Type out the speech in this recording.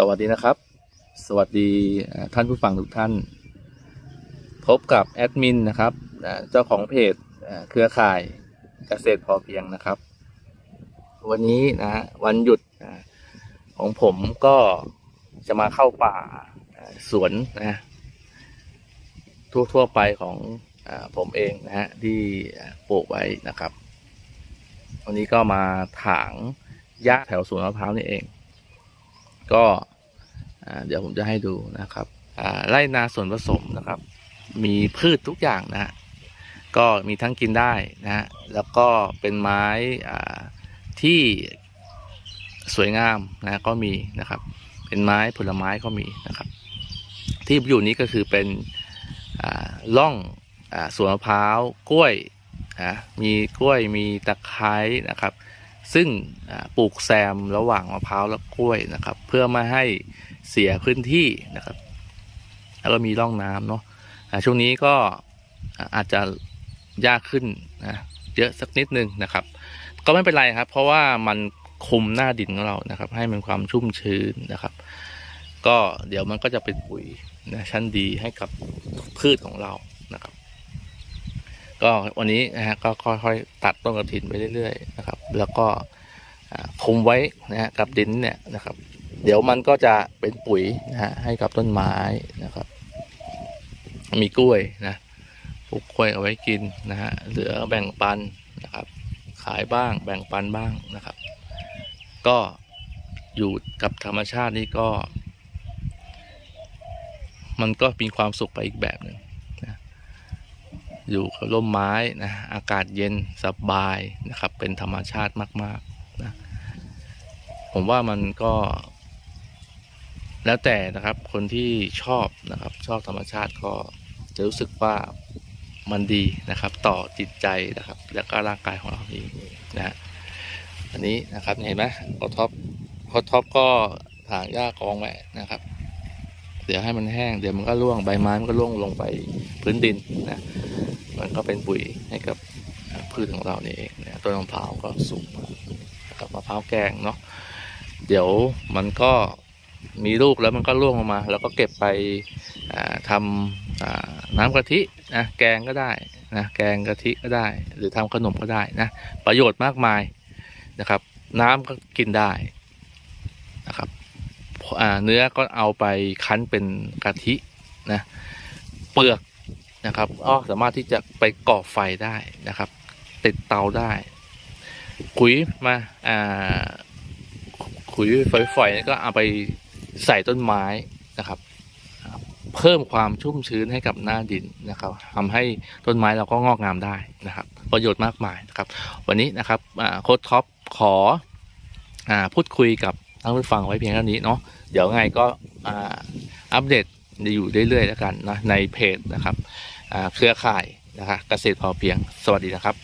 สวัสดีนะครับ สวัสดีท่านผู้ฟังทุกท่าน พบกับแอดมินนะครับเจ้าของเพจเครือข่ายเกษตรพอเพียงนะครับ วันนี้นะวันหยุดของผมก็จะมาเข้าป่าสวนนะทั่วทั่วๆไปของผมเองนะฮะที่ปลูกไว้นะครับ วันนี้ก็มาถางหญ้าแถวสวนมะพร้าวนี่เอง ก็เดี๋ยวผมจะให้ดูนะครับไร่นาส่วนผสมนะครับ มีพืชทุกอย่างนะฮะก็มีทั้งกินได้นะฮะแล้วก็เป็นไม้ที่สวยงามนะก็มีนะครับ เป็นไม้ผลไม้ก็มีนะครับ ที่อยู่นี้ก็คือเป็นล่องอสวนมะพร้าวกล้วยนะมีกล้วยมีตะไคร้นะครับ ซึ่งปลูกแซมระหว่างมะพร้าวและกล้วยนะครับ เพื่อไม่ให้เสียพื้นที่นะครับ แล้วก็มีร่องน้ำเนาะช่วงนี้ก็อาจจะยากขึ้นนะเยอะสักนิดนึงนะครับ ก็ไม่เป็นไรครับ เพราะว่ามันคุมหน้าดินของเรานะครับ ให้มันความชุ่มชื้นนะครับ ก็เดี๋ยวมันก็จะเป็นปุ๋ยนะชั้นดีให้กับพืชของเรา ก็วันนี้นะฮะก็ค่อยๆตัดต้นกระถินไปเรื่อยๆนะครับ แล้วก็คุมไว้นะฮะกับดินเนี่ยนะครับ เดี๋ยวมันก็จะเป็นปุ๋ยนะฮะให้กับต้นไม้นะครับ มีกล้วยนะปลูกกล้วยเอาไว้กินนะฮะเหลือแบ่งปันนะครับ ขายบ้างแบ่งปันบ้างนะครับ ก็อยู่กับธรรมชาตินี่ก็ มันก็มีความสุขไปอีกแบบหนึ่ง อยู่กับร่มไม้นะอากาศเย็นสบายนะครับ เป็นธรรมชาติมากๆนะผมว่ามันก็ แล้วแต่นะครับคนที่ชอบนะครับ ชอบธรรมชาติก็จะรู้สึกว่ามันดีนะครับ ต่อจิตใจนะครับ แล้วก็ร่างกายของเราเองนะอันนี้นะครับเห็นไหมโคท็อปโคท็อปก็ถางหญ้ากองไว้นะครับ เดี๋ยวให้มันแห้ง เดี๋ยวมันก็ร่วงใบไม้มันก็ร่วงลงไปพื้นดินนะ มันก็เป็นปุ๋ยให้กับพืชของเรานี่เองนะต้นมะพร้าวก็สูงมากนะครับมะพร้าวแกงเนาะเดี๋ยวมันก็มีลูกแล้วมันก็ร่วงลงมา แล้วก็เก็บไปทำน้ำกะทินะแกงก็ได้นะแกงกะทิก็ได้ หรือทำขนมก็ได้นะประโยชน์มากมายนะครับ น้ำก็กินได้นะครับเนื้อก็เอาไปคั้นเป็นกะทินะเปลือก นะครับก็สามารถที่จะไปก่อไฟได้นะครับ ติดเตาได้ ขุยมาอ่าขุยฝอยๆก็เอาไปใส่ต้นไม้นะครับ เพิ่มความชุ่มชื้นให้กับหน้าดินนะครับทำให้ต้นไม้เราก็งอกงามได้นะครับ ประโยชน์มากมายนะครับ วันนี้นะครับอ่าโค้ดท็อปขออ่าพูดคุยกับท่านผู้ฟังไว้เพียงเท่านี้เนาะเดี๋ยวไงก็อ่าอัปเดตจะอยู่เรื่อยๆแล้วกันนะในเพจนะครับอ่า เครือข่ายนะครับเกษตรพอเพียง สวัสดีนะครับ